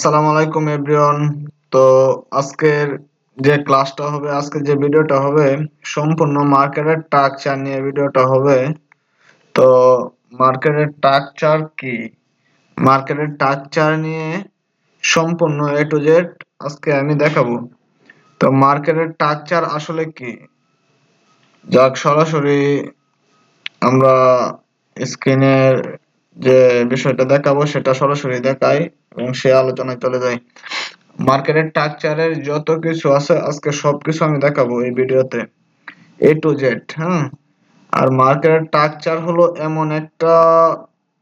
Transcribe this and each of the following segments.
আসসালামু আলাইকুম এভরিওয়ান তো আজকের যে ক্লাসটা হবে আজকে যে ভিডিওটা হবে, সম্পূর্ণ মার্কেটের স্ট্রাকচার নিয়ে ভিডিওটা হবে। তো মার্কেটের স্ট্রাকচার কি? মার্কেটের স্ট্রাকচার নিয়ে সম্পূর্ণ এ টু জেড আজকে আমি দেখাবো। তো মার্কেটের স্ট্রাকচার আসলে কি? যাক, সরাসরি আমরা স্ক্রিনের যে বিষয়টা দেখাবো, সেটা সরাসরি দেখাই। এবং সে আলোচনায় চলে যাই মার্কেটের স্ট্রাকচারের যত কিছু আছে, আজকে সবকিছু আমি দেখাবো এই ভিডিওতে। এ টু জেড হ্যাঁ? আর মার্কেটের স্ট্রাকচার হলো এমন একটা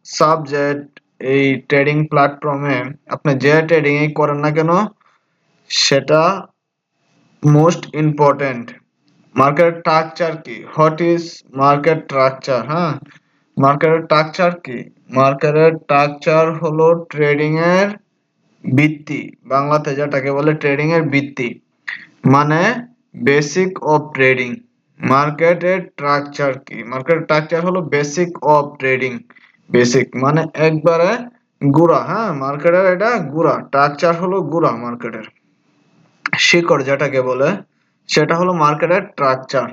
সাবজেক্ট এই ট্রেডিং প্ল্যাটফর্মে আপনি যে ট্রেডিং এই করেন না কেন, সেটা মোস্ট ইম্পর্টেন্ট মার্কেট স্ট্রাকচার কি? হোয়াট ইজ মার্কেট স্ট্রাকচার হ্যাঁ? মার্কেটের স্ট্রাকচার কি? মার্কেটের স্ট্রাকচার হলো ট্রেডিং এর ভিত্তি বাংলাতে যেটাকে বলে ট্রেডিং এর ভিত্তি মানে বেসিক অফ ট্রেডিং মার্কেটের স্ট্রাকচার কি? মার্কেটের স্ট্রাকচার হলো বেসিক অফ ট্রেডিং বেসিক মানে একবারে গুড়া হ্যাঁ? মার্কেটের এটা গুড়া স্ট্রাকচার হলো গুড়া মার্কেটের শিকড় যেটাকে বলে, সেটা হলো মার্কেটের স্ট্রাকচার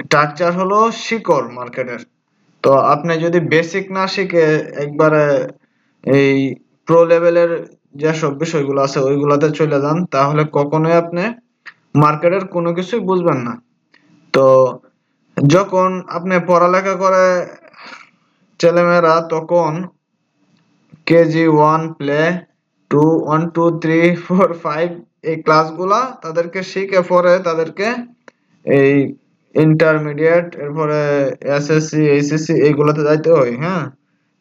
স্ট্রাকচার হলো শিকড় মার্কেটের তো আপনি যদি বেসিক না শিখে একবারে এই প্রো লেভেলের যেসব বিষয়গুলো আছে ওইগুলোতে চলে যান, তাহলে কখনোই আপনি মার্কেটের কোনো কিছুই বুঝবেন না। তো যখন আপনি পড়ালেখা করে ছেলেমেয়েরা, তখন KG one play two one two three four five এই ক্লাসগুলা তাদেরকে শিখে পরে তাদেরকে এই ইন্টারমিডিয়েট এরপরে এসএসসি এইচএসসি এইগুলোতে যাইতে হয় হ্যাঁ?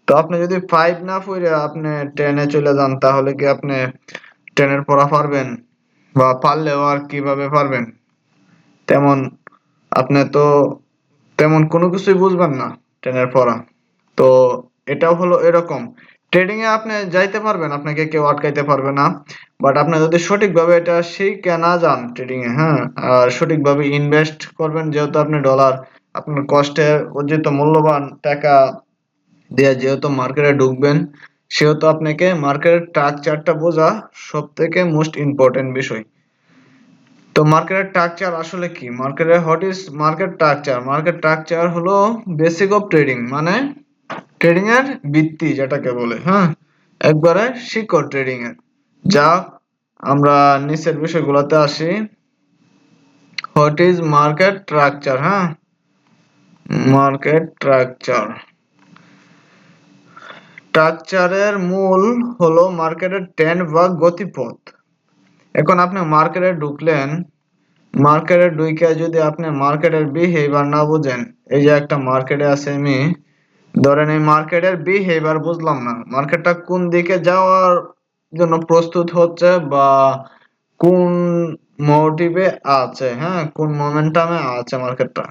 তো আপনি যদি ফাইভ না পড়ে আপনি টেনে চলে যান, তাহলে কি আপনি টেনের পড়া পারবেন? বা পারলেও আর কীভাবে পারবেন? তেমন আপনি তো তেমন কোনো কিছুই বুঝবেন না টেনের পড়া। তো এটাও হলো এরকম। ট্রেডিং এ আপনি যাইতে পারবেন, আপনাকে কেউ আটকাইতে পারবে না। বাট আপনি যদি সঠিকভাবে এটা শিখে না যান ট্রেডিং এ হ্যাঁ আর সঠিকভাবে ইনভেস্ট করবেন, যেহেতু আপনি ডলার আপনার কষ্টের অর্জিত মূল্যবান টাকা দিয়ে যেহেতু মার্কেটে ঢুকবেন, সেহেতু আপনাকে মার্কেটের স্ট্রাকচারটা বোঝা সব থেকে মোস্ট ইম্পর্টেন্ট বিষয়। তো মার্কেটের স্ট্রাকচার আসলে কি? মার্কেটের what is market structure market structure হলো বেসিক অফ ট্রেডিং মানে ট্রেডিং এর ভিত্তি যেটাকে বলে হ্যাঁ? একবারে শিকড় ট্রেডিং এর। যা আমরা নিচের বিষয়গুলোতে আসি। হোয়াট ইজ মার্কেট স্ট্রাকচার হ্যাঁ? মার্কেট স্ট্রাকচার স্ট্রাকচারের মূল হলো মার্কেটের ট্রেন্ড বা গতিপথ। এখন আপনি মার্কেটে ঢুকলেন মার্কেটে ঢুকে যদি আপনি মার্কেটের বিহেভিয়ার না বুঝেন, এই যে একটা মার্কেটে আছে আমি ধরেন এই মার্কেটের বিহেভিয়ার বুঝলাম না। মার্কেটটা কোন দিকে যাওয়ার জন্য প্রস্তুত হচ্ছে বা কোন মোটিভে আছে হ্যাঁ? কোন মোমেন্টামে আছে মার্কেটটা?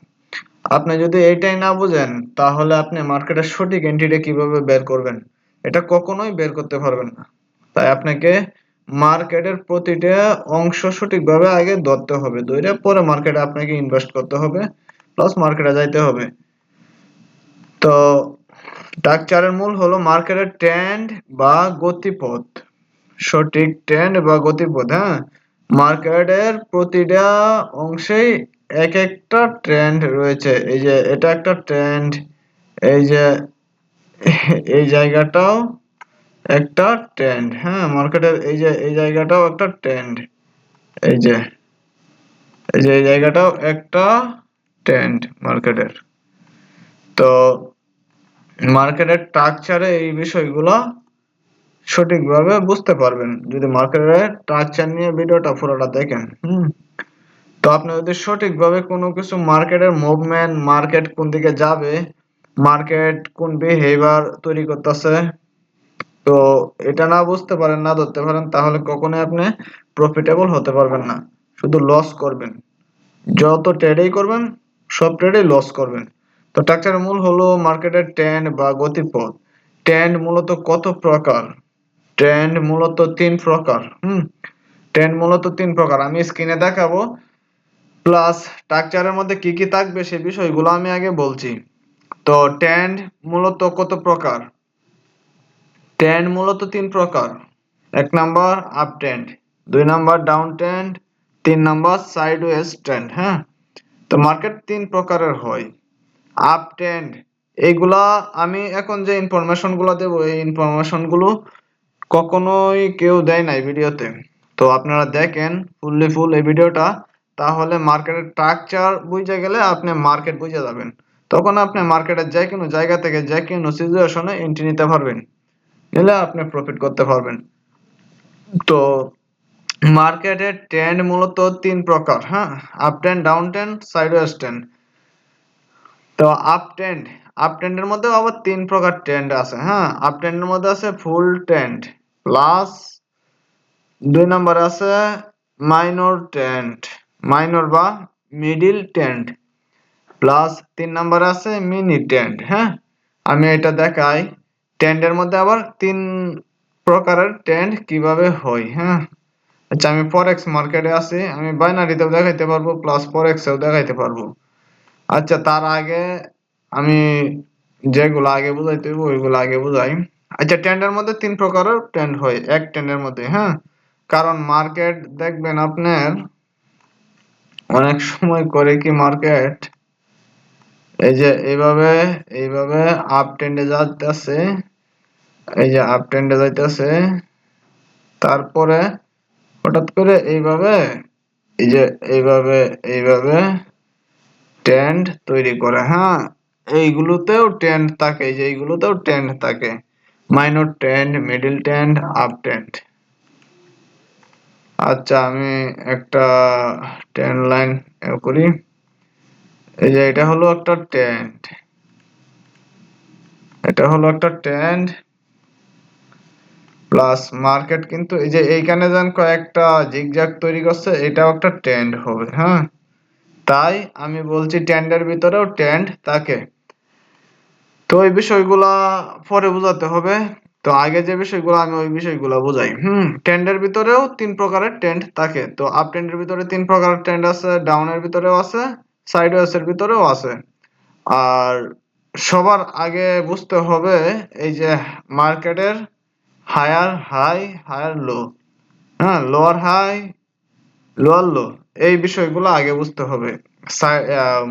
আপনি যদি এটাই না বুঝেন, তাহলে আপনি মার্কেটের সঠিক এন্ট্রিটা কীভাবে বের করবেন? এটা কখনোই বের করতে পারবেন না। তাই আপনাকে মার্কেটের প্রতিটা অংশ সঠিকভাবে আগে ধরতে হবে। ধরে পরে মার্কেটে আপনাকে ইনভেস্ট করতে হবে প্লাস মার্কেটে যাইতে হবে। তো স্ট্রাকচারের মূল হলো মার্কেটের ট্রেন্ড বা গতিপথ। সঠিক ট্রেন্ড বা গতিপথ হ্যাঁ? মার্কেটের প্রতিটা অংশেই এক একটা ট্রেন্ড রয়েছে। এই যে এটা একটা ট্রেন্ড, এই যে এই জায়গাটাও একটা ট্রেন্ড হ্যাঁ? মার্কেটের এই যে এই জায়গাটাও একটা ট্রেন্ড, এই যে এই যে এই জায়গাটাও একটা ট্রেন্ড মার্কেটের। তো মার্কেটের স্ট্রাকচারে এই বিষয়গুলো সঠিকভাবে বুঝতে পারবেন। যদি মার্কেটের স্ট্রাকচার নিয়ে ভিডিওটা পুরোটা দেখেন। হুম। তো আপনি যদি সঠিকভাবে কোনো কিছু মার্কেটের মুভমেন্ট মার্কেট কোন দিকে যাবে মার্কেট কোন বিহেভিয়ার তৈরি করতেছে তো এটা না বুঝতে পারেন না ধরতে পারেন তাহলে কখনোই আপনি প্রফিটেবল হতে পারবেন না। শুধু লস করবেন। যত ট্রেডেই করবেন সব ট্রেডেই লস করবেন। তো স্ট্রাকচারের মূল হলো মার্কেটের ট্রেন্ড বা গতিপথ। ট্রেন্ড মূলত কত প্রকার? ট্রেন্ড মূলত তিন প্রকার, হুম? ট্রেন্ড মূলত তিন প্রকার। আমি স্ক্রিনে দেখাবো। প্লাস স্ট্রাকচারের মধ্যে কি কি থাকবে সে বিষয়গুলো আমি আগে বলছি। তো ট্রেন্ড মূলত কত প্রকার? ট্রেন্ড মূলত তিন প্রকার। এক নাম্বার আপ ট্রেন্ড দুই নাম্বার ডাউন ট্রেন্ড তিন নাম্বার সাইড ওয়েজ ট্রেন্ড হ্যাঁ? তো মার্কেট তিন প্রকারের হয়। আপ ট্রেন্ড এইগুলা আমি এখন যে ইনফরমেশনগুলো দেবো, এই ইনফরমেশনগুলো কখনোই কেউ দেয় নাই ভিডিওতে। তো আপনারা দেখেন ফুললি ফুল এই ভিডিওটা, তাহলে মার্কেটের স্ট্রাকচার বুঝে গেলে আপনি মার্কেট বুঝে যাবেন। তখন আপনি মার্কেটের যে কোনো জায়গা থেকে যে কোনো সিচুয়েশনে এন্ট্রি নিতে পারবেন। নিলে আপনি প্রফিট করতে পারবেন। তো মার্কেটের ট্রেন্ড মূলত তিন প্রকার হ্যাঁ? Up trend down trend sideways trend তো আপ ট্রেন্ড আপ ট্রেন্ডের মধ্যে আবার তিন প্রকার ট্রেন্ড আছে হ্যাঁ? আপ ট্রেন্ডের মধ্যে আছে ফুল ট্রেন্ড প্লাস দুই নম্বর আছে মাইনর ট্রেন্ড মাইনর বা মিডিল ট্রেন্ড প্লাস তিন নম্বর আছে মিনি ট্রেন্ড হ্যাঁ? আমি এটা দেখাই ট্রেন্ডের মধ্যে আবার তিন প্রকারের ট্রেন্ড কীভাবে হয় হ্যাঁ? আচ্ছা আমি ফরেক্স মার্কেটে আছি, আমি বাইনারিতেও দেখাইতে পারব প্লাস ফরেক্সেও দেখাইতে পারব। আচ্ছা তার আগে আমি যেগুলো আগে বুঝাইতে হইব ওইগুলো আগে বুঝাই। আচ্ছা ট্রেন্ডের মধ্যে তিন প্রকারের ট্রেন্ড হয়, এক ট্রেন্ডের মধ্যে হ্যাঁ? কারণ মার্কেট দেখবেন আপনার অনেক সময় করে কি মার্কেট এই যে এইভাবে এইভাবে আপ ট্রেন্ডে যাইতেছে, এই যে আপ ট্রেন্ডে যাইতেছে, তারপরে হঠাৎ করে এইভাবে, এই যে এইভাবে এইভাবে ট্রেন্ড তৈরি করে হ্যাঁ? এইগুলোতেও টেন্ট থাকে যে এইগুলোতেও ট্রেন্ড থাকে। Minor trend middle trend up trend. আচ্ছা আমি একটা ট্রেন্ড লাইন করি। এই যে, এটা হলো একটা টেন্ট। এটা হলো একটা ট্রেন্ড প্লাস মার্কেট কিন্তু, এই যে, এইখানে যেন কয়েকটা জিগজ্যাগ তৈরি করছে, এটাও একটা ট্রেন্ড হবে হ্যাঁ? তাই আমি বলছি ট্রেন্ডের ভিতরেও ট্রেন্ড থাকে। তো এই বিষয়গুলা পরে বোঝাতে হবে। তো আগে যে বিষয়গুলো, আমি ওই বিষয়গুলো বোঝাই। হুম ট্রেন্ডের ভিতরেও তিন প্রকারের ট্রেন্ড থাকে। তো আপ ট্রেন্ডের ভিতরে তিন প্রকারের ট্রেন্ড আছে ডাউনের ভিতরেও আছে সাইডওয়েজ এর ভিতরেও আছে। আর সবার আগে বুঝতে হবে এই যে মার্কেটের হায়ার হাই হায়ার লো হ্যাঁ লোয়ার হাই লোয়ার লো এই বিষয়গুলো আগে বুঝতে হবে।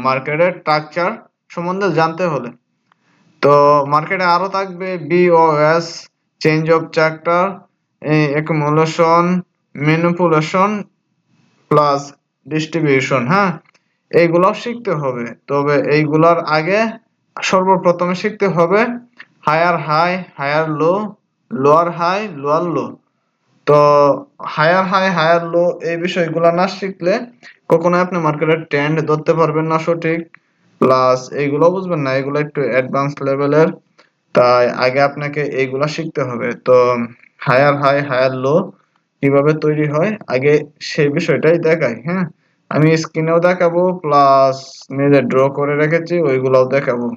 মার্কেটের স্ট্রাকচার সম্বন্ধে জানতে হলে। তো মার্কেটে আরও থাকবে BOS change of character accumulation manipulation plus distribution হ্যাঁ? এইগুলো শিখতে হবে। তবে এইগুলোর আগে সর্বপ্রথমে শিখতে হবে higher high higher low lower high lower low তো হায়ার হাই হায়ার লো এই বিষয়গুলো না শিখলে কখনো আপনি মার্কেটের ট্রেন্ড ধরতে পারবেন না সঠিক। প্লাস এইগুলো বুঝবেন না, এগুলো একটু অ্যাডভান্স লেভেলের তাই আগে আপনাকে এইগুলা শিখতে হবে। তো হায়ার হাই হায়ার লো কীভাবে তৈরি হয়, আগে সেই বিষয়টাই দেখাই হ্যাঁ? আমি স্ক্রিনেও দেখাবো প্লাস নিজে ড্র করে রেখেছি, ওইগুলাও দেখাবো।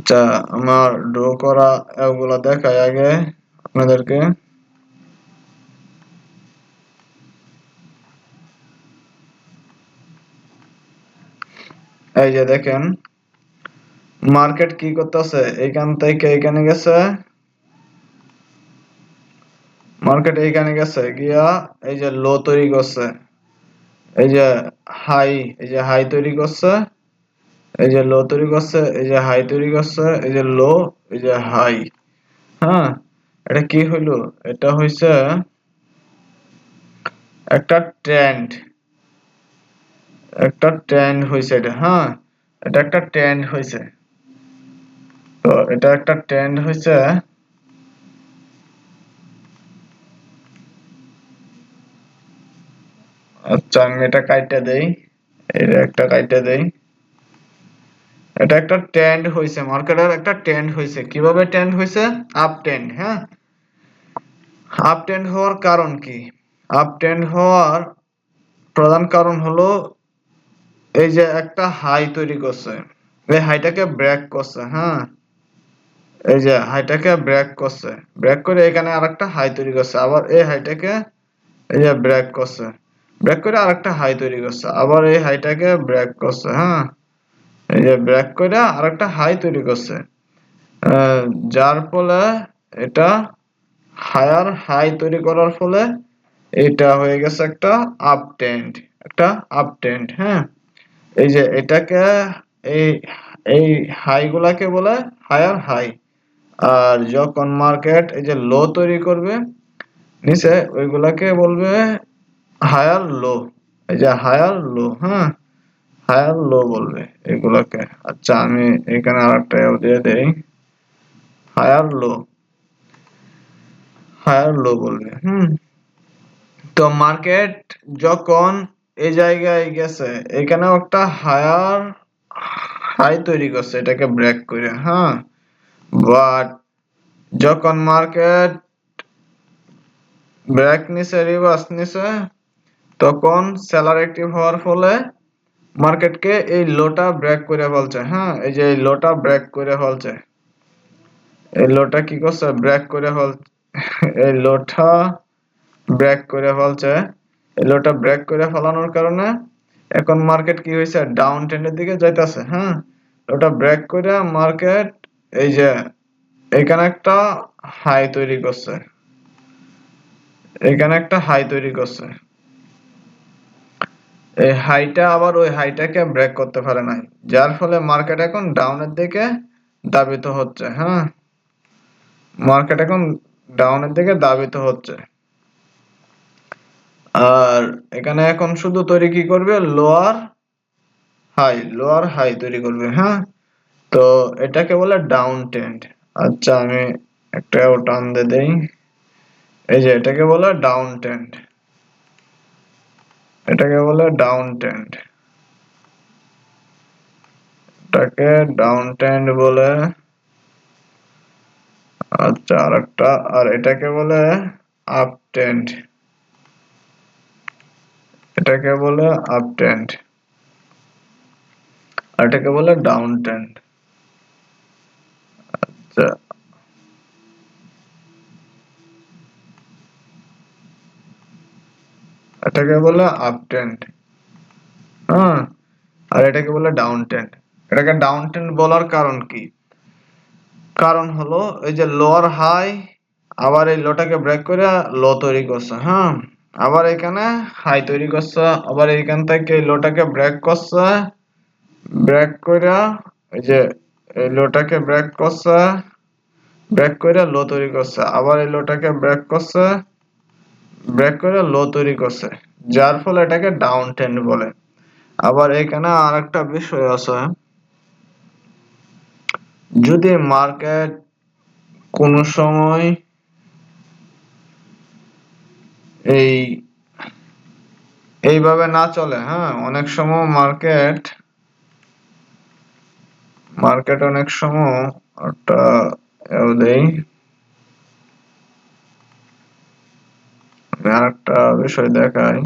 আচ্ছা আমার ড্র করা ওগুলা দেখাই আগে আপনাদেরকে। এই যে দেখেন, মার্কেট কি করতেছে? এখান থেকে এখানে গেছে। মার্কেট এইখানে গেছে, গিয়া এই যে লো তৈরি করছে। এই যে হাই, এই যে হাই তৈরি করছে। এই যে লো তৈরি করছে, এই যে হাই তৈরি করছে, এই যে লো, এই যে হাই হ্যাঁ এটা কি হইল? এটা হইছে একটা ট্রেন্ড একটা ট্রেন্ড হয়েছে এটা হ্যাঁ এটা একটা ট্রেন্ড হয়েছে তো এটা একটা ট্রেন্ড হইছে আচ্ছা আমি এটা কাইটা দেই। এটা একটা কাইটা দেই। এটা একটা ট্রেন্ড হয়েছে মার্কেটের একটা ট্রেন্ড হয়েছে কীভাবে ট্রেন্ড হয়েছে আপ ট্রেন্ড হ্যাঁ? আপ ট্রেন্ড হওয়ার কারণ কি? আপ ট্রেন্ড হওয়ার প্রধান কারণ হলো এই যে একটা হাই তৈরি করছে। এই হাইটাকে ব্রেক করছে হ্যাঁ? এই যে হাইটাকে ব্রেক করছে। ব্রেক করে এখানে আরেকটা হাই তৈরি করছে। আবার এই হাইটাকে এই যে ব্রেক করছে। ব্রেক করে আরেকটা হাই তৈরি করছে। আবার এই হাইটাকে ব্রেক করছে হ্যাঁ? এই যে ব্রেক করে আরেকটা হাই তৈরি করছে। যার ফলে এটা হায়ার হাই তৈরি করার ফলে এটা হয়ে গেছে একটা আপ ট্রেন্ড একটা আপ ট্রেন্ড হ্যাঁ? এই যে এটাকে এই এই হাই গুলাকে বলে হায়ার হাই আর যখন মার্কেট এই যে লো তৈরি করবে, নিচে ওইগুলাকে বলবে হায়ার লো এই যে হায়ার লো হ্যাঁ? হায়ার লো বলবে, এগুলোকে। আচ্ছা আমি এখানে আর একটা দিয়ে দেই। হায়ার লো হায়ার লো বলবে, হুম। তো মার্কেট যখন এই জায়গায় গেছে, এখানেও একটা হায়ার হাই তৈরি করছে, এটাকে ব্রেক করে হ্যাঁ। বাট যখন মার্কেট ব্রেক নিছে, রিভার্স নিছে, তখন সেলার অ্যাক্টিভ হওয়ার ফলে মার্কেটকে এই লোটা ব্রেক করে ফেলছে হ্যাঁ? এই যে এই লোটা ব্রেক করে ফেলছে। এই লোটা কি করছে? ব্রেক করে ফেল এই লোটা ব্রেক করে ফেলছে। এই লোটা ব্রেক করে ফেলানোর কারণে এখন মার্কেট কি হয়েছে? ডাউন ট্রেন্ডের দিকে যাইতেছে হ্যাঁ? ওটা ব্রেক করে মার্কেট এই যে এখানে একটা হাই তৈরি করছে। এখানে একটা হাই তৈরি করছে। এই হাইটা আবার ওই হাইটাকে ব্রেক করতে পারে নাই। যার ফলে মার্কেট এখন ডাউনের দিকে দাবিত হচ্ছে হ্যাঁ? মার্কেট এখন ডাউনের দিকে দাবিত হচ্ছে। আর এখানে এখন শুধু তৈরি কি করবে? লোয়ার হাই লোয়ার হাই তৈরি করবে হ্যাঁ? তো এটাকে বলে ডাউন ট্রেন্ড আচ্ছা আমি একটা টান দিয়ে দেই। এই যে এটাকে বলে ডাউন ট্রেন্ড এটাকে বলে ডাউন ট্রেন্ড এটাকে ডাউন ট্রেন্ড বলে আচ্ছা আর একটা আর এটাকে বলে আপ ট্রেন্ড এটাকে বলে আপ ট্রেন্ড আর এটাকে বলে ডাউন ট্রেন্ড আচ্ছা। এটাকে বলে আপ ট্রেন্ড হ্যাঁ? আর এটাকে বলে ডাউন ট্রেন্ড এটাকে ডাউন ট্রেন্ড বলার কারণ কি? কারণ হলো এই যে লোয়ার হাই আবার এই লোটাকে ব্রেক করে লো তৈরি করছে হ্যাঁ? আবার এখানে হাই তৈরি করছে, আবার এইখান থেকে এই লোটাকে ব্রেক করছে ব্রেক করে এই যে এই লোটাকে ব্রেক করছে ব্রেক করে লো তৈরি করছে, আবার এই লোটাকে ব্রেক করছে ব্রেক করে লো তৈরি করছে, যার ফলে এটাকে ডাউন ট্রেন্ড বলে। আবার এখানে আর একটা বিষয় আছে, যদি মার্কেট কোন সময় এই এইভাবে না চলে হ্যাঁ অনেক সময় মার্কেট মার্কেট অনেক সময় একটা দেই আর একটা বিষয় দেখাই।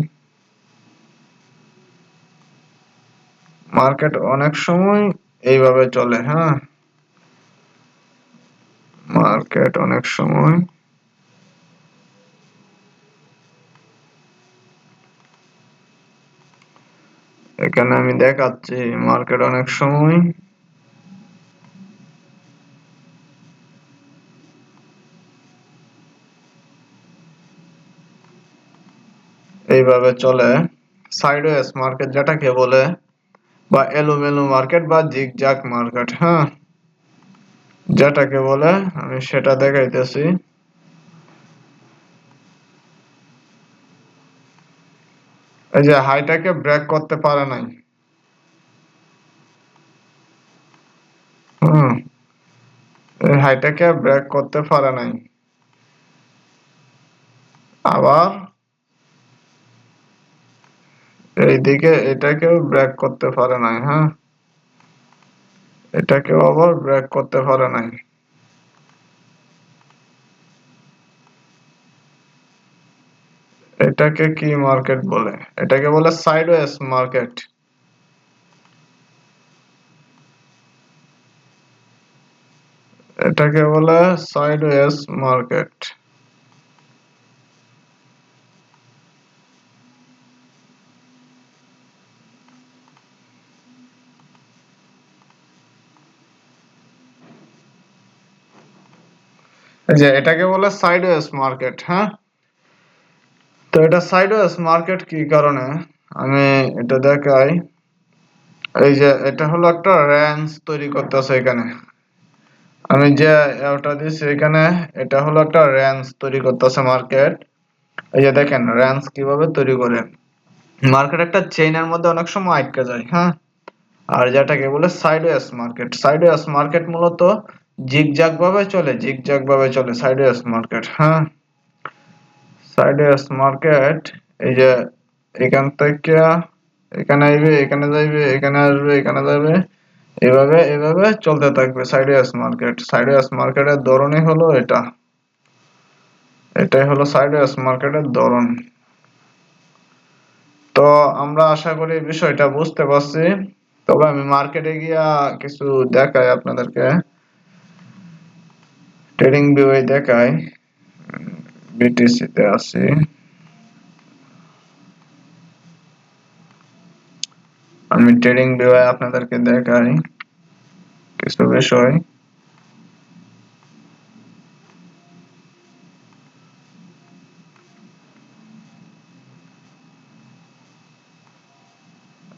মার্কেট অনেক সময় এইভাবে চলে হ্যাঁ? মার্কেট অনেক সময় এখানে আমি দেখাচ্ছি, মার্কেট অনেক সময় এইভাবে চলে। সাইডওয়েজ মার্কেট যেটাকে বলে, বা এলোমেলো মার্কেট বা জিগজাগ মার্কেট হ্যাঁ? যেটাকে বলে, আমি সেটা দেখাইতেছি। এই যে হাইটাকে ব্রেক করতে পারে নাই। হাইটাকে ব্রেক করতে পারে নাই। আবার এইদিকে এটাকেও ব্রেক করতে পারে নাই হ্যাঁ? এটাকেও আবার ব্রেক করতে পারে নাই। এটাকে কি মার্কেট বলে? এটাকে বলে সাইডওয়েজ মার্কেট এটাকে বলে সাইডওয়েজ মার্কেট যে এটাকে বলে সাইডওয়েজ মার্কেট হ্যাঁ? তো এটা সাইডওয়েজ মার্কেট কি কারণে? আমি এটা দেখাই। এই যে এটা হলো একটা রেঞ্জ তৈরি করতেছে এখানে। আমি যে ওটা দিচ্ছি এখানে, এটা হলো একটা রেঞ্জ তৈরি করতেছে মার্কেট এই যে দেখেন রেঞ্জ কীভাবে তৈরি করে। মার্কেট একটা চেইনের মধ্যে অনেক সময় আটকে যায় হ্যাঁ? আর যেটাকে বলে সাইডওয়েজ মার্কেট সাইডওয়েজ মার্কেট মূলত জিগজ্যাগ ভাবে চলে জিগজ্যাগ ভাবে চলে সাইডওয়েজ মার্কেট হ্যাঁ সাইডওয়েজ মার্কেট এই যে এখান থেকে এখানে আইবে, এখানে যাইবে, এখানে আসবে, এখানে যাবে এভাবে এভাবে চলতে থাকবে সাইডওয়েজ মার্কেট সাইডওয়েজ মার্কেটের ধরনই হলো এটা। এটাই হলো সাইডওয়েজ মার্কেটের ধরন। তো আমরা আশা করি বিষয়টা বুঝতে পারছি। তবে আমি মার্কেটে গিয়া কিছু দেখাই আপনাদেরকে। ট্রেডিং ভিউয়ে দেখাই বিটিসি তে আছি আমি ট্রেডিং ভিউয়ে আপনাদেরকে দেখাই কিছু বিষয়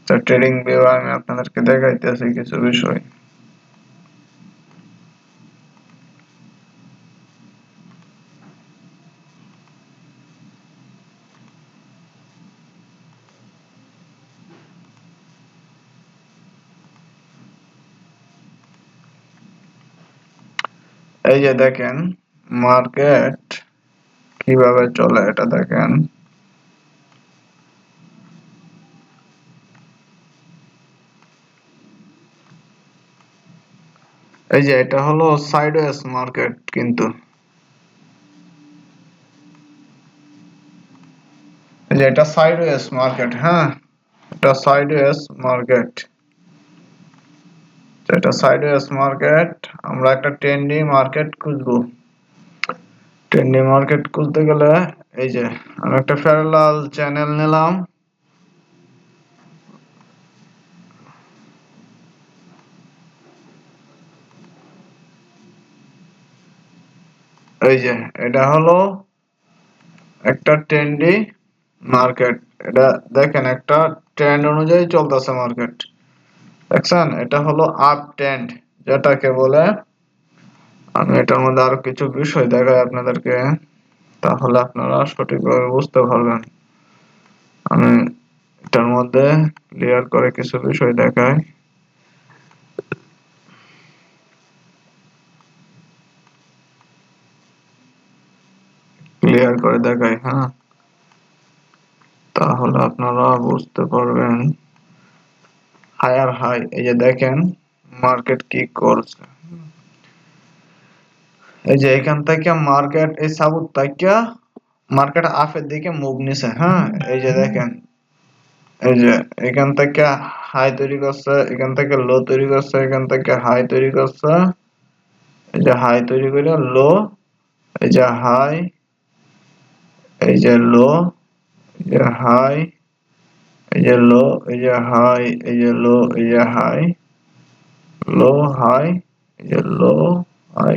তো ট্রেডিং ভিউ আমি আপনাদেরকে দেখাইতেছি কিছু বিষয় এই যে দেখেন মার্কেট কীভাবে চলে এটা দেখেন। এই যে এটা হলো সাইডওয়েজ মার্কেট কিন্তু। এই যে এটা সাইডওয়েজ মার্কেট হ্যাঁ? এটা সাইডওয়েজ মার্কেট এটা সাইডওয়েজ মার্কেট আমরা একটা ট্রেন্ডি মার্কেট খুঁজবো। ট্রেন্ডি মার্কেট খুঁজতে গেলে এই যে, আমি একটা প্যারালাল চ্যানেল নিলাম। এই যে, এটা হলো একটা ট্রেন্ডি মার্কেট এটা দেখেন, একটা ট্রেন্ড অনুযায়ী চলতেছে মার্কেট দেখছেন এটা হলো আপ ট্রেন্ড যেটাকে বলে, আমি এটার মধ্যে আরও কিছু বিষয় দেখাই আপনাদেরকে, তাহলে আপনারা সঠিকভাবে বুঝতে পারবেন। আমি এটার মধ্যে ক্লিয়ার করে কিছু বিষয় দেখাই। ক্লিয়ার করে দেখাই হ্যাঁ? তাহলে আপনারা বুঝতে পারবেন। হায়ার হাই, এই যে দেখেন মার্কেট কি করছে। এই যে এখান থেকে মার্কেট এই সাবুত থেকে মার্কেট আপের দিকে মুভ নিছে হ্যাঁ? এই যে দেখেন, এই যে এখান থেকে হাই তৈরি করছে, এখান থেকে লো তৈরি করছে, এখান থেকে হাই তৈরি করছে। এই যে হাই তৈরি করে লো এই যে হাই এই যে লো এই যে হাই এই যে লো, এই যে হাই, এই যে লো, এই যে হাই, লো, হাই, এই যে লো, হাই,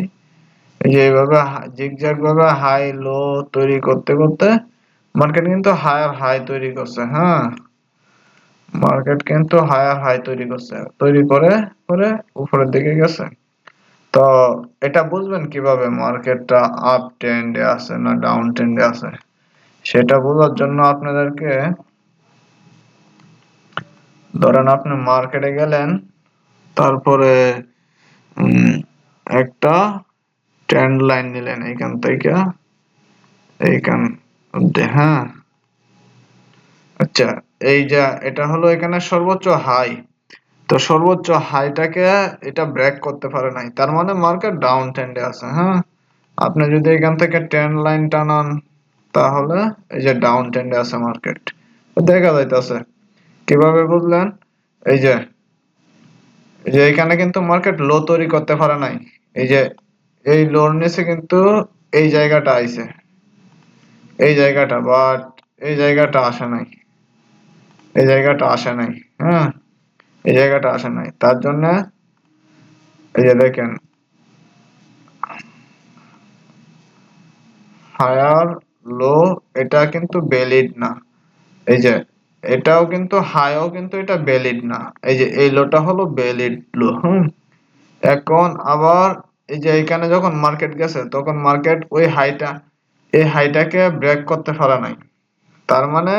এই যে এইভাবে জিগজ্যাগ ভাবে হাই, লো তৈরি করতে করতে মার্কেট কিন্তু হায়ার হাই তৈরি করছে হ্যাঁ? মার্কেট কিন্তু হায়ার হাই তৈরি করছে, তৈরি করে করে উপরের দিকে গেছে। তো এটা বুঝবেন কীভাবে মার্কেটটা আপ ট্রেন্ডে আছে না ডাউন ট্রেন্ডে আছে? সেটা বোঝার জন্য আপনাদেরকে ধরেন আপনি মার্কেটে গেলেন, তারপরে একটা ট্রেন্ড লাইন নিলেন এইখান থেকে, এইখান হ্যাঁ? আচ্ছা এই যে, এটা হলো এখানে সর্বোচ্চ হাই তো সর্বোচ্চ হাইটাকে এটা ব্রেক করতে পারে নাই। তার মানে মার্কেট ডাউন ট্রেন্ডে আছে হ্যাঁ? আপনি যদি এখান থেকে ট্রেন্ড লাইন টানান, তাহলে এই যে ডাউন ট্রেন্ডে আছে মার্কেট দেখা যাইতেছে। কীভাবে বুঝলেন? এই যে এই যে এখানে কিন্তু মার্কেট লো তৈরি করতে পারে নাই। এই যে, এই লোর নিচে কিন্তু এই জায়গাটা আইছে। এই জায়গাটা বাট এই জায়গাটা আসে নাই। এই জায়গাটা আসে নাই হ্যাঁ? এই জায়গাটা আসে নাই। তার জন্য, এই যে দেখেন হায়ার লো এটা কিন্তু ভ্যালিড না। এই যে এটাও কিন্তু হাইও কিন্তু এটা ভ্যালিড না। এই যে এই লোটা হলো ভ্যালিড লো হুম। এখন আবার এই যে এখানে যখন মার্কেট গেছে, তখন মার্কেট ওই হাইটা এই হাইটাকে ব্রেক করতে পারে নাই। তার মানে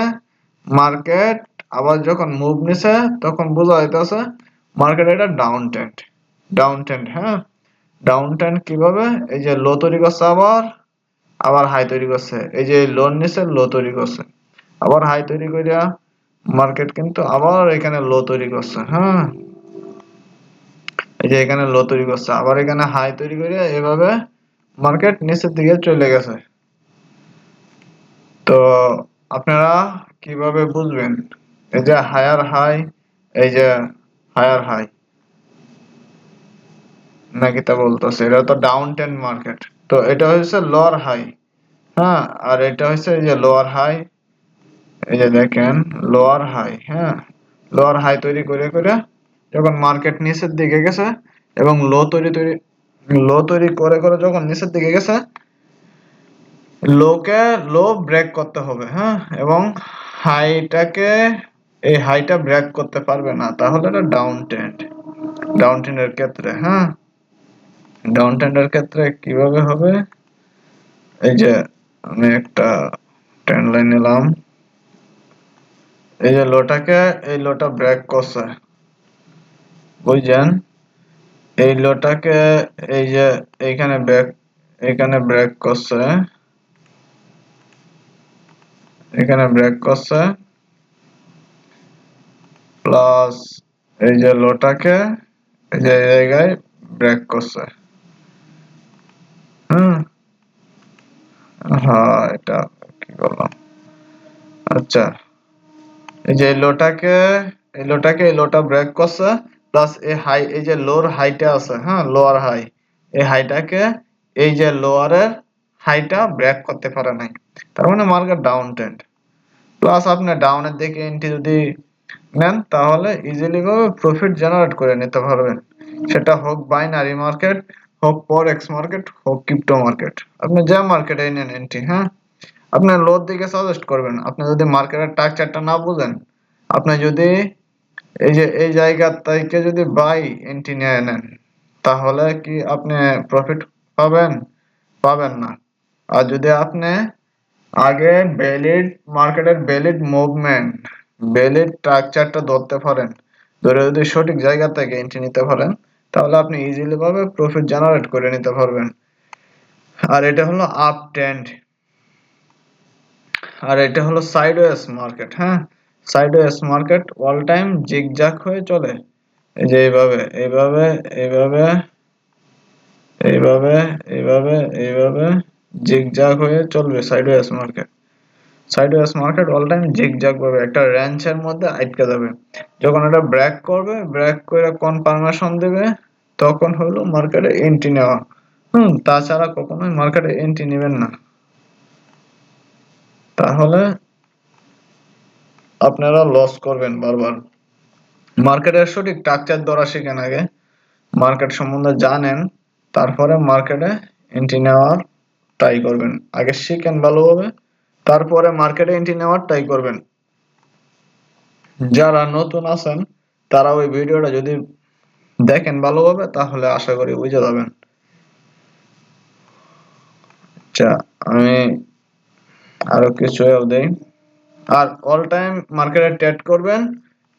মার্কেট আবার যখন মুভ নিছে, তখন বোঝা যাইতেছে মার্কেট এটা ডাউন ট্রেন্ড ডাউন ট্রেন্ড হ্যাঁ। ডাউন ট্রেন্ড কীভাবে? এই যে লো তৈরি করছে আবার আবার হাই তৈরি করছে। এই যে লোন নিছে লো তৈরি করছে। আবার হাই তৈরি করিয়া মার্কেট কিন্তু আবার এখানে লো তৈরি করছে হ্যাঁ। এই যে এখানে লো তৈরি করছে, আবার এখানে হাই তৈরি করে এভাবে মার্কেট নিচের দিকে চলে গেছে। তো আপনারা কীভাবে বুঝবেন? এই যে হায়ার হাই এই যে হায়ার হাই নাকি তা বলতেছে? এটা তো ডাউন টেন মার্কেট তো এটা হচ্ছে লোয়ার হাই হ্যাঁ। আর এটা হচ্ছে এই যে লোয়ার হাই এই যে দেখেন লোয়ার হাই হ্যাঁ? লোয়ার হাই তৈরি করে করে যখন মার্কেট নিচের দিকে গেছে এবং লো তৈরি তৈরি লো তৈরি করে করে যখন নিচের দিকে গেছে লোকে লো ব্রেক করতে হবে হ্যাঁ? এবং হাইটাকে এই হাইটা ব্রেক করতে পারবে না। তাহলে এটা ডাউন ট্রেন্ড ডাউন ট্রেন্ডের ক্ষেত্রে হ্যাঁ? ডাউন ট্রেন্ডের ক্ষেত্রে কীভাবে হবে? এই যে আমি একটা ট্রেন্ড লাইন নিলাম। এই যে লোটাকে, এই লোটা ব্রেক করছে। বুঝছেন? এই লোটাকে এই যে এইখানে ব্রেক এখানে ব্রেক করছে। এখানে ব্রেক করছে। প্লাস এই যে লোটাকে, এই যে জায়গায় ব্রেক করছে। হুম? হ্যাঁ এটা কি করলাম আচ্ছা। এই যে লোটাকে, এই লোটাকে এই লোটা ব্রেক করছে প্লাস এই হাই এই যে লোর হাইটা আছে হ্যাঁ লোয়ার হাই এই হাইটাকে এই যে লোয়ারের হাইটা ব্রেক করতে পারে নাই। তার মানে মার্কেট ডাউন ট্রেন্ড প্লাস আপনি ডাউনের দিকে এন্ট্রি যদি নেন, তাহলে ইজিলি ভাবে প্রফিট জেনারেট করে নিতে পারবেন। সেটা হোক বাইনারি মার্কেট হোক ফরেক্স মার্কেট হোক ক্রিপ্টো মার্কেট আপনি যে মার্কেটে নেন এন্ট্রি হ্যাঁ আপনি লোর দিকে সাজেস্ট করবেন। আপনি যদি মার্কেটের স্ট্রাকচারটা না বুঝেন, আপনি যদি এই যে, এই জায়গা থেকে যদি বাই এন্ট্রি নিয়ে নেন, তাহলে কি আপনি প্রফিট পাবেন? পাবেন না। আর যদি আপনি আগে ভ্যালিড মার্কেটের ভ্যালিড মুভমেন্ট ভ্যালিড স্ট্রাকচারটা ধরতে পারেন, ধরে যদি সঠিক জায়গা থেকে এন্ট্রি নিতে পারেন, তাহলে আপনি ইজিলি ভাবে প্রফিট জেনারেট করে নিতে পারবেন। আর এটা হলো আপ ট্রেন্ড আর এটা হলো সাইডওয়েজ মার্কেট হ্যাঁ? Sideways market all time zigzag হয়ে চলে। এই যে এইভাবে এইভাবে এইভাবে এইভাবে এইভাবে এইভাবে জিগজাগ হয়ে চলবে sideways market sideways market all time zigzag ভাবে একটা রেঞ্জের মধ্যে আটকে যাবে। যখন এটা ব্রেক করবে ব্রেক করে কনফার্মেশন দেবে, তখন হলো মার্কেটে এন্ট্রি নেওয়া। হুম, তাছাড়া কখনোই মার্কেটে এন্ট্রি নেবেন না। তাহলে আপনারা লস করবেন বারবার। মার্কেটের সঠিক স্ট্রাকচার ধরা শিখেন আগে। মার্কেট সম্বন্ধে জানেন, তারপরে মার্কেটে এন্ট্রি নেওয়ার ট্রাই করবেন। আগে শিখেন ভালোভাবে, তারপরে মার্কেটে এন্ট্রি নেওয়ার ট্রাই করবেন। যারা নতুন আছেন, তারা ওই ভিডিওটা যদি দেখেন ভালোভাবে, তাহলে আশা করি বুঝে যাবেন। আচ্ছা আমি আরও কিছু দেই। আর অল টাইম মার্কেটে ট্রেড করবেন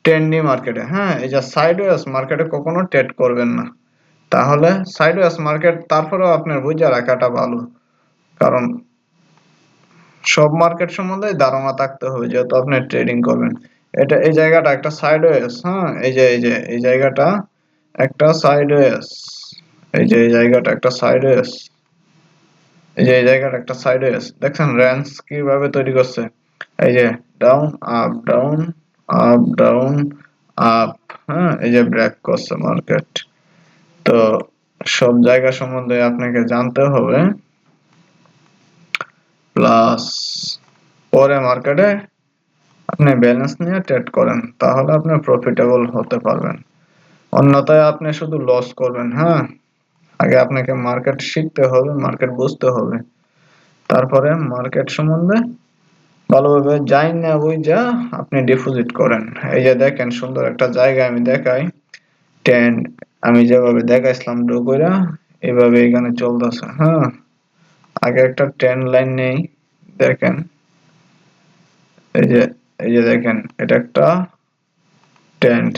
ট্রেন্ডি মার্কেটে হ্যাঁ এই যে সাইডওয়েজ মার্কেটে কখনো ট্রেড করবেন না। তাহলে সাইডওয়েজ মার্কেট তারপরেও আপনার বুঝে রাখাটা ভালো। কারণ সব মার্কেট সম্বন্ধে ধারণা থাকতে হবে, যেহেতু আপনি ট্রেডিং করবেন। এটা এই জায়গাটা একটা সাইডওয়েজ হ্যাঁ এই যে এই যে, এই জায়গাটা একটা সাইডওয়েজ এই যে, এই জায়গাটা একটা সাইডওয়েজ এই যে, এই জায়গাটা একটা সাইডওয়েজ দেখছেন রেঞ্জ কীভাবে তৈরি করছে? এই যে down up down up down up হ্যাঁ? এই যে ব্রেক করছে মার্কেট তো সব জায়গা সম্বন্ধে আপনাকে জানতে হবে। প্লাস পরে মার্কেটে আপনি ব্যালেন্স নিয়ে ট্রেড করেন, তাহলে আপনি প্রফিটেবল হতে পারবেন। অন্যথায় আপনি শুধু লস করবেন হ্যাঁ? আগে আপনাকে মার্কেট শিখতে হবে মার্কেট বুঝতে হবে। তারপরে মার্কেট সম্বন্ধে ভালোভাবে যাই না ওই যা আপনি ডিপোজিট করেন। এই যে দেখেন, সুন্দর একটা জায়গা আমি দেখাই। টেন আমি যেভাবে দেখাইছিলাম ডো এভাবে এখানে চলতেছে হ্যাঁ? আগে একটা টেন লাইন নেই, দেখেন। এই যে এই যে দেখেন, এটা একটা ট্রেন্ড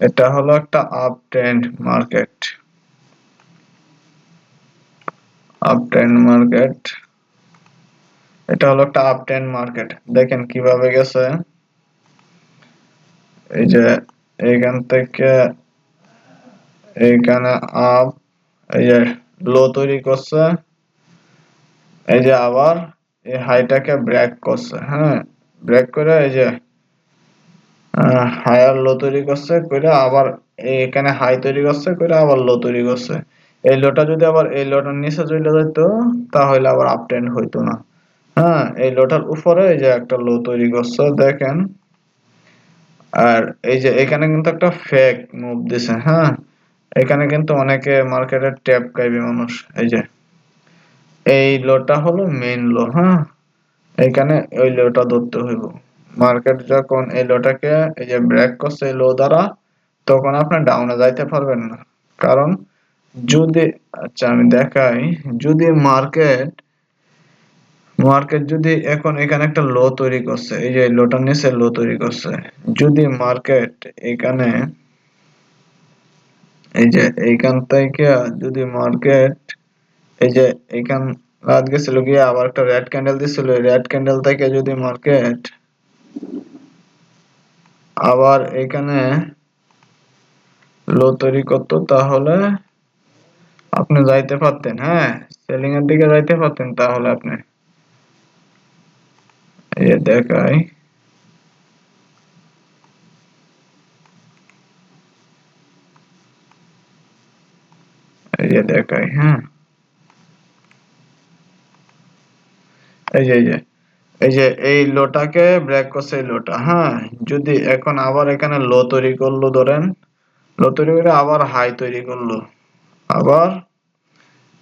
এটা হলো একটা up trend market up trend market এটা হলো একটা আপ ট্রেন্ড মার্কেট দেখেন কীভাবে গেছে। এই যে এইখান থেকে এইখানে আপ এই যে লো তৈরি করছে। এই যে আবার এই হাইটাকে ব্রেক করছে হ্যাঁ? ব্রেক করে এই যে হায়ার লো তৈরি করছে করে আবার এখানে হাই তৈরি করছে করে আবার লো তৈরি করছে। এই লোটা যদি আবার এই লোটার নিচে চলে যেত তাহলে আবার আপ হইতো না। হ্যাঁ এই লোটার উপরে এই যে একটা লো তৈরি করছে, দেখেন। আর এই যে এখানে কিন্তু একটা ফেক মুভ দিছে হ্যাঁ। এখানে কিন্তু অনেকে মার্কেটের ট্যাপ খাইবে মানুষ, এই যে। এই লোটা হলো মেইন লো হ্যাঁ। এখানে ওই লোটা ধরতে হইব। মার্কেট যখন এই লোটাকে এই যে ব্রেক করছে লো দ্বারা, তখন আপনি ডাউনে যাইতে পারবেন না। কারণ যদি আচ্ছা আমি দেখাই, যদি মার্কেট মার্কেট যদি এখন এখানে একটা লো তৈরি করছে, এই যে লোটার নিচে লো তৈরি করছে, যদি মার্কেট এখানে, এই যে এইখান থেকে যদি মার্কেট, এই যে এইখান রাত গেছিল গিয়ে আবার একটা রেড ক্যান্ডেল দিছিল রেড ক্যান্ডেল থেকে যদি মার্কেট আবার এখানে লো তৈরি করতো, তাহলে আপনি যাইতে পারতেন হ্যাঁ? সেলিং এর দিকে যাইতে পারতেন তাহলে আপনি। এই দেখাই। এই দেখাই হ্যাঁ? এই যে এই যে। এই যে এই লোটাকে ব্রেক করছে এই লোটা হ্যাঁ যদি এখন আবার এখানে লো তৈরি করল ধরেন, লো তৈরি করে আবার হাই তৈরি করল, আবার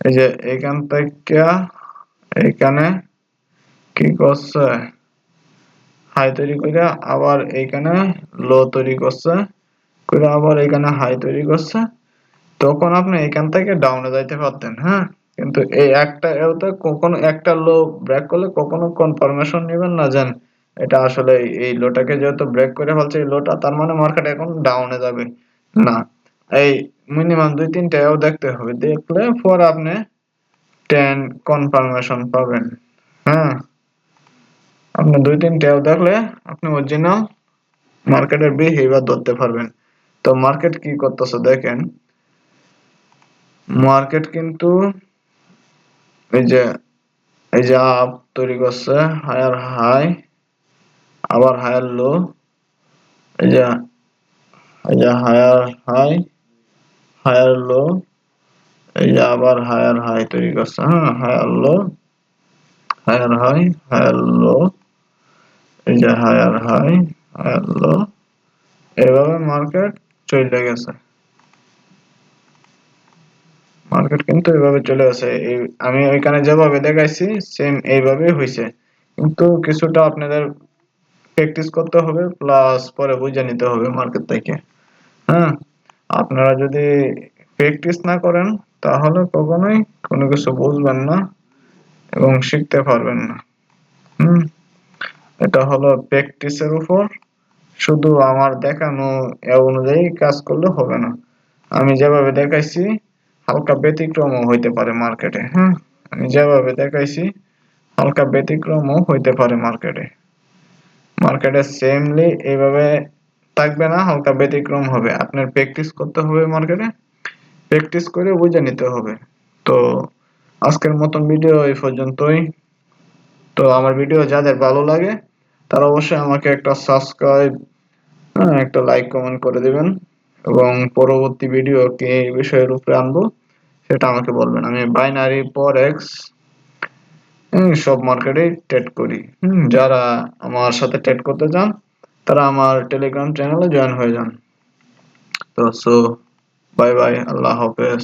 এই যে এখান থেকে এখানে কি করছে হাই তৈরি করে আবার এইখানে লো তৈরি করছে, করে আবার এখানে হাই তৈরি করছে, তখন আপনি এখান থেকে ডাউনে যাইতে পারতেন হ্যাঁ। কিন্তু এই একটা এতে কখনো একটা লো ব্রেক করলে কখনো কনফার্মেশন নেবেন না যেন এটা আসলে এই লোটাকে যেহেতু ব্রেক করে ফেলছে, এই লোটা তার মানে মার্কেট এখন ডাউনে যাবে। না, এই মিনিমাম দুই তিনটা এও দেখতে হবে। দেখলে পর আপনি টেন কনফার্মেশন পাবেন। হ্যাঁ আপনি দুই তিনটাও দেখলে আপনি অরিজিনাল মার্কেটের বিহেভিয়ার ধরতে পারবেন। তো মার্কেট কি করতেছে দেখেন মার্কেট কিন্তু এই যে, এই আপ তৈরি করছে, হায়ার হাই, আবার হায়ার লো, এই যে এই যে হায়ার হাই, হায়ার লো, এই যে আবার হায়ার হাই তৈরি করছে হ্যাঁ higher low, higher high, higher low, এই যে হায়ার হাই, হায়ার লো, এভাবে মার্কেট চলে গেছে। মার্কেট কিন্তু এভাবে চলে আসে। এই আমি ওইখানে যেভাবে দেখাইছি সেম এইভাবেই হয়েছে কিন্তু কিছুটা আপনাদের প্র্যাকটিস করতে হবে প্লাস পরে বুঝে নিতে হবে মার্কেট থেকে। হ্যাঁ আপনারা যদি প্র্যাকটিস না করেন, তাহলে কখনোই কোনো কিছু বুঝবেন না এবং শিখতে পারবেন না। হুম, এটা হলো প্র্যাকটিসের উপর। শুধু আমার দেখানো এ অনুযায়ী কাজ করলে হবে না। আমি যেভাবে দেখাইছি হালকা ব্যতিক্রমও হইতে পারে মার্কেটে হ্যাঁ আমি যেভাবে দেখাইছি, হালকা ব্যতিক্রমও হইতে পারে মার্কেটে মার্কেটে সেমলি এইভাবে থাকবে না, হালকা ব্যতিক্রম হবে। আপনার প্র্যাকটিস করতে হবে মার্কেটে প্র্যাকটিস করে বুঝে নিতে হবে। তো আজকের মতন ভিডিও এই পর্যন্তই। তো আমার ভিডিও যাদের ভালো লাগে, তারা অবশ্যই আমাকে একটা সাবস্ক্রাইব হ্যাঁ একটা লাইক কমেন্ট করে দিবেন। এবং পরবর্তী ভিডিও কি এই বিষয়ের উপরে আনব, সেটা আমাকে বলবেন। আমি বাইনারি পর এক্স সব মার্কেটে ট্রেড করি। যারা আমার সাথে ট্রেড করতে চান, তারা আমার টেলিগ্রাম চ্যানেলে জয়েন হয়ে যান। তো সো বাই বাই আল্লাহ হাফেজ।